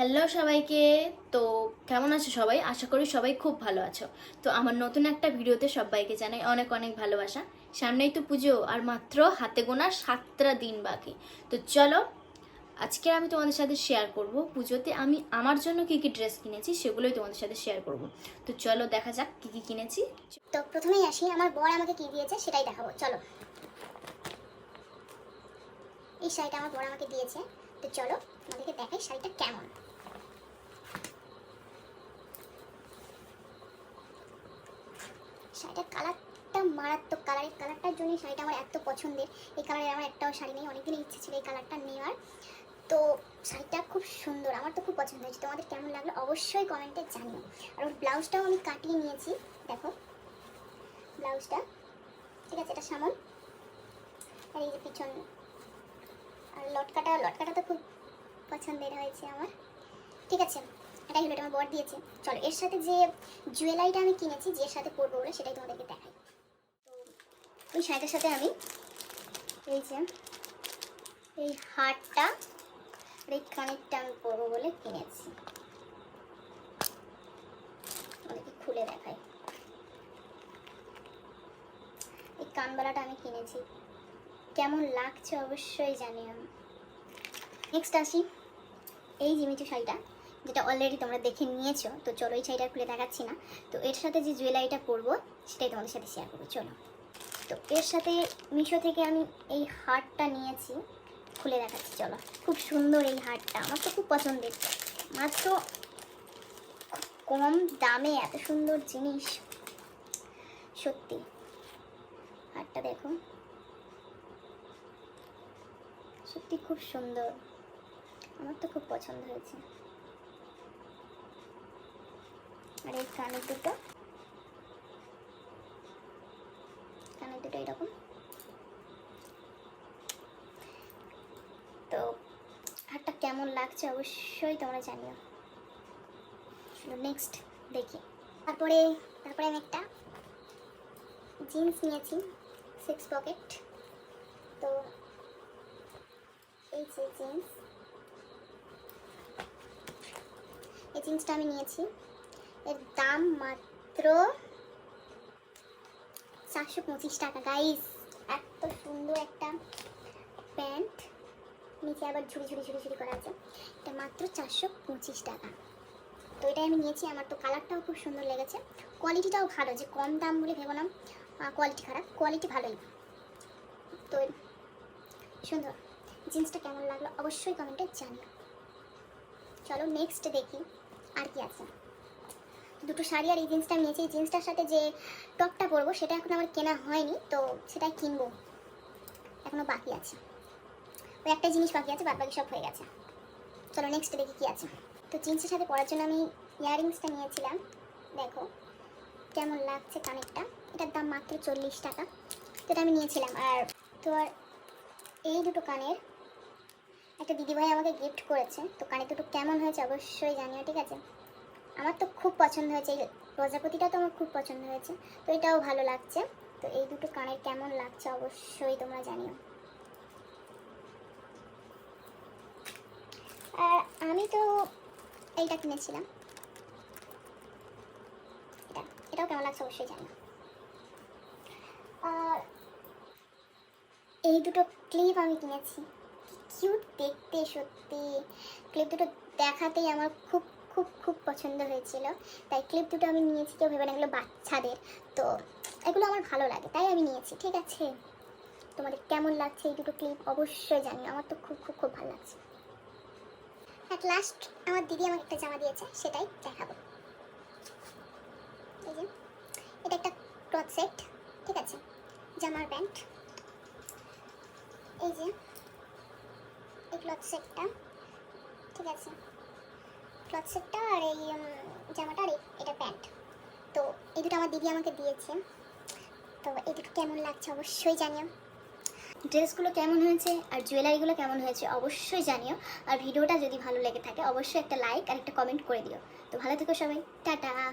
Hello সবাইকে। তো কেমন আছো সবাই? আশা করি সবাই খুব ভালো আছো। তো আমার নতুন একটা ভিডিওতে সবাইকে জানাই অনেক অনেক ভালোবাসা। সামনেই তো পুজো, আর মাত্র হাতে গোনা সাতটা দিন বাকি। তো চলো, আজকে আমি তোমাদের সাথে শেয়ার করব। পুজোতে আমি আমার জন্য কি কি ড্রেস কিনেছি সেগুলোই তোমাদের সাথে শেয়ার করব। তো চলো দেখা যাক কি কি কিনেছি। তো প্রথমেই আসি, আমার বর আমাকে কি দিয়েছে সেটাই দেখাবো। চলো। এই শাড়িটা আমার বর আমাকে দিয়েছে। তো চলো তোমাদেরকে দেখাই শাড়িটা কেমন। শাড়িটার কালারটা মারাত্মক, কালারের কালারটার জন্যই শাড়িটা আমার এত পছন্দের। এই কালারের আমার একটাও শাড়ি নেই অনেকদিন ইচ্ছে ছিল এই কালারটা নেওয়ার। তো শাড়িটা খুব সুন্দর, আমার তো খুব পছন্দ হয়েছে। তোমাদের কেমন লাগল অবশ্যই কমেন্টে জানিও। আর ওর ব্লাউজটাও আমি কাটিয়ে নিয়েছি, দেখো। ব্লাউজটা, ঠিক আছে, এটা সামন। আর এই যে পিছন, আর লটকাটা লটকাটা তো খুব পছন্দের হয়েছে আমার। ঠিক আছে। এটা আমার বর দিয়েছে। চলো, এর সাথে যে জুয়েলারিটা আমি কিনেছি, যে সাথে পরবো বলে সেটাই তোমাদেরকে দেখাই। তো ওই শাড়িটার সাথে আমি এই যে এই হারটা এই কানেরটা আমি পরবো বলে কিনেছি। তোমাদেরকে খুলে দেখাই। এই কানবালাটা আমি কিনেছি। কেমন লাগছে অবশ্যই জানি আমি। নেক্সট আসি। এই জিমিচু শাড়িটা। যেটা অলরেডি তোমরা দেখে নিয়েছো, তো চলো এই শাড়িটা খুলে দেখাচ্ছি না। তো এর সাথে যে জুয়েলারিটা পরবো, সেটাই তোমাদের সাথে শেয়ার করব, চলো। তো এর সাথে মিশো থেকে আমি এই হারটা নিয়েছি, খুলে দেখাচ্ছি, চলো। খুব সুন্দর এই হারটা, আমার তো খুব পছন্দের। মাত্র কম দামে এত সুন্দর জিনিস। সত্যি। হারটা দেখো। সত্যি খুব সুন্দর। আমার তো খুব পছন্দ হয়েছে। আর এই কানের দুটো। কানের দুটো এরকম। তো হারটা কেমন লাগছে অবশ্যই তোমরা জানিও। নেক্সট দেখি। তারপরে তারপরে আমি একটা জিন্স নিয়েছি সিক্স পকেট তো, এই যে জিন্স এই জিন্সটা আমি নিয়েছি। এর দাম মাত্র চারশো পঁচিশ টাকা গাইস এত সুন্দর একটা প্যান্ট। নিচে আবার ঝুড়ি ঝুড়ি ঝুড়ি ঝুড়ি করা আছে। এটা মাত্র চারশো পঁচিশ টাকা। তো এটাই আমি নিয়েছি। আমার তো কালারটাও খুব সুন্দর লেগেছে। কোয়ালিটিটাও ভালো, যে কম দাম বলে ভেবো না। কোয়ালিটি খারাপ। কোয়ালিটি ভালোই। তো সুন্দর। জিন্সটা কেমন লাগল? অবশ্যই কমেন্টে জানিও। চলো নেক্সট দেখি আর কি আছে। দুটো শাড়ি আর এই জিন্সটা নিয়েছি। জিন্সটার সাথে যে টপটা পরবো, সেটা এখন আমার কেনা হয়নি, তো সেটাই কিনবো। এখনও বাকি আছে। ওই একটা জিনিস বাকি আছে বাদ বাকি সব হয়ে গেছে। চলো নেক্সট দেখি কি আছে। তো জিন্সের সাথে পরার জন্য আমি ইয়াররিংসটা নিয়েছিলাম। দেখো, কেমন লাগছে কানেরটা? এটার দাম মাত্র চল্লিশ টাকা। তো আমি নিয়েছিলাম। আর তো আর এই দুটো কানের, একটা দিদিভাই আমাকে গিফট করেছে। তো কানের দুটো কেমন হয়েছে অবশ্যই জানিও, ঠিক আছে? আমার তো খুব পছন্দ হয়েছে। এই প্রজাপতিটা তো আমার খুব পছন্দ হয়েছে। তো এটাও ভালো লাগছে। তো এই দুটো কানের কেমন লাগছে অবশ্যই তোমরা জানিও। আর আমি তো এইটা কিনেছিলাম। এটা, এটাও কেমন লাগছে অবশ্যই জানিও। আর এই দুটো ক্লিপ আমি কিনেছি। কিউট দেখতে সত্যি। ক্লিপ দুটো দেখাতেই আমার খুব খুব খুব পছন্দ হয়েছিল। তাই ক্লিপ দুটো আমি নিয়েছি, কেউ ভেবে এগুলো বাচ্চাদের। তো এগুলো আমার ভালো লাগে, তাই আমি নিয়েছি, ঠিক আছে? তোমাদের কেমন লাগছে এই দুটো ক্লিপ অবশ্যই জানি আমার তো খুব খুব খুব ভালো লাগছে। অ্যাট লাস্ট আমার দিদি আমাকে একটা জামা দিয়েছে, সেটাই দেখাবো। এই যে, এটা একটা ক্লথ সেট ঠিক আছে? জামার প্যান্ট। এই যে, এই ক্লথ সেটটা ঠিক আছে? ক্লথ আর এই জামাটা আর এটা প্যান্ট। তো এই দুটো আমার দিদি আমাকে দিয়েছে। তো এই দুটো কেমন লাগছে অবশ্যই জানিও। ড্রেসগুলো কেমন হয়েছে আর জুয়েলারিগুলো কেমন হয়েছে অবশ্যই জানিও। আর ভিডিওটা যদি ভালো লেগে থাকে, অবশ্যই একটা লাইক আর একটা কমেন্ট করে দিও। তো ভালো থেকো সবাই। টাটা।